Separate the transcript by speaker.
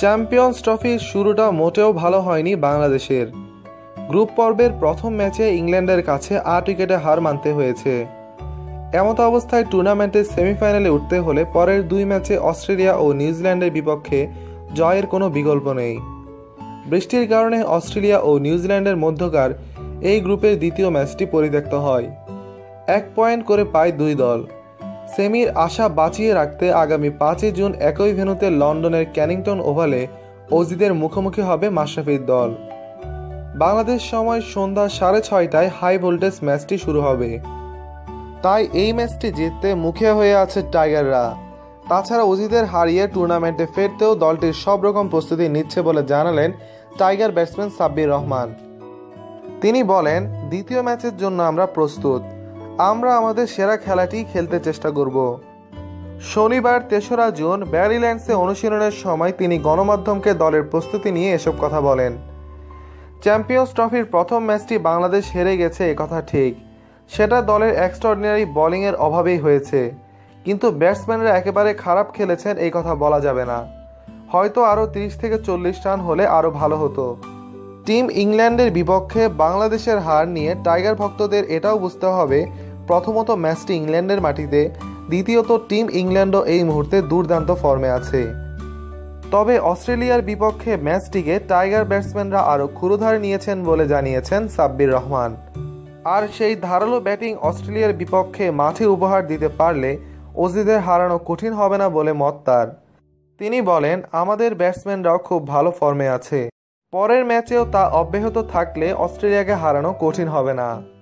Speaker 1: Champions ট্রফির শুরুটা মোটেও ভালো হয়নি বাংলাদেশের। গ্রুপ পর্বের প্রথম ম্যাচে ইংল্যান্ডের কাছে আট উইকেটে হার মানতে হয়েছে। এমত অবস্থায় টুর্নামেন্টের সেমিফাইনালে উঠতে হলে পরের দুই ম্যাচে অস্ট্রেলিয়া ও নিউজিল্যান্ডের বিপক্ষে জয়ের কোনো বিকল্প নেই। বৃষ্টির কারণে অস্ট্রেলিয়া ও নিউজিল্যান্ডের মধ্যকার এই গ্রুপের দ্বিতীয় ম্যাচটি পরিত্যক্ত হয়। এক পয়েন্ট করে পায় দুই দল। সেমির আশা বাঁচিয়ে রাখতে আগামী পাঁচই জুন একই ভেন্যুতে লন্ডনের ক্যানিংটন ওভালে অজিদের মুখোমুখি হবে মাশরাফির দল। বাংলাদেশ সময় সন্ধ্যা সাড়ে ছয়টায় হাই ভোল্টেজ ম্যাচটি শুরু হবে। তাই এই ম্যাচটি জিততে মুখে হয়ে আছে টাইগাররা। তাছাড়া অজিদের হারিয়ে টুর্নামেন্টে ফেরতেও দলটির সব রকম প্রস্তুতি নিচ্ছে বলে জানালেন টাইগার ব্যাটসম্যান সাব্বির রহমান। তিনি বলেন, দ্বিতীয় ম্যাচের জন্য আমরা প্রস্তুত। আমরা আমাদের সেরা খেলাটি খেলতে চেষ্টা করব। শনিবার তেসরা জুন ব্যারিল্যান্ডসে অনুশীলনের সময় তিনি গণমাধ্যমকে দলের প্রস্তুতি নিয়ে এসব কথা বলেন। চ্যাম্পিয়ন্স ট্রফির প্রথম ম্যাচটি বাংলাদেশ হেরে গেছে কথা ঠিক। সেটা দলের এক্সট্রাঅর্ডিনারি বোলিংয়ের অভাবেই হয়েছে। কিন্তু ব্যাটসম্যানরা একেবারে খারাপ খেলেছেন এই কথা বলা যাবে না। হয়তো আরও তিরিশ থেকে চল্লিশ রান হলে আরও ভালো হতো। টিম ইংল্যান্ডের বিপক্ষে বাংলাদেশের হার নিয়ে টাইগার ভক্তদের এটাও বুঝতে হবে প্রথমত ম্যাচটি ইংল্যান্ডের মাটিতে, দ্বিতীয়ত টিম ইংল্যান্ডও এই মুহূর্তে দুর্দান্ত ফর্মে আছে। তবে অস্ট্রেলিয়ার বিপক্ষে ম্যাচটিকে টাইগার ব্যাটসম্যানরা আরও ক্ষুরুধার নিয়েছেন বলে জানিয়েছেন সাব্বির রহমান। আর সেই ধারালো ব্যাটিং অস্ট্রেলিয়ার বিপক্ষে মাঠে উপহার দিতে পারলে অজিদের হারানো কঠিন হবে না বলে মত তার। তিনি বলেন, আমাদের ব্যাটসম্যানরাও খুব ভালো ফর্মে আছে। পরের ম্যাচেও তা অব্যাহত থাকলে অস্ট্রেলিয়াকে হারানো কঠিন হবে না।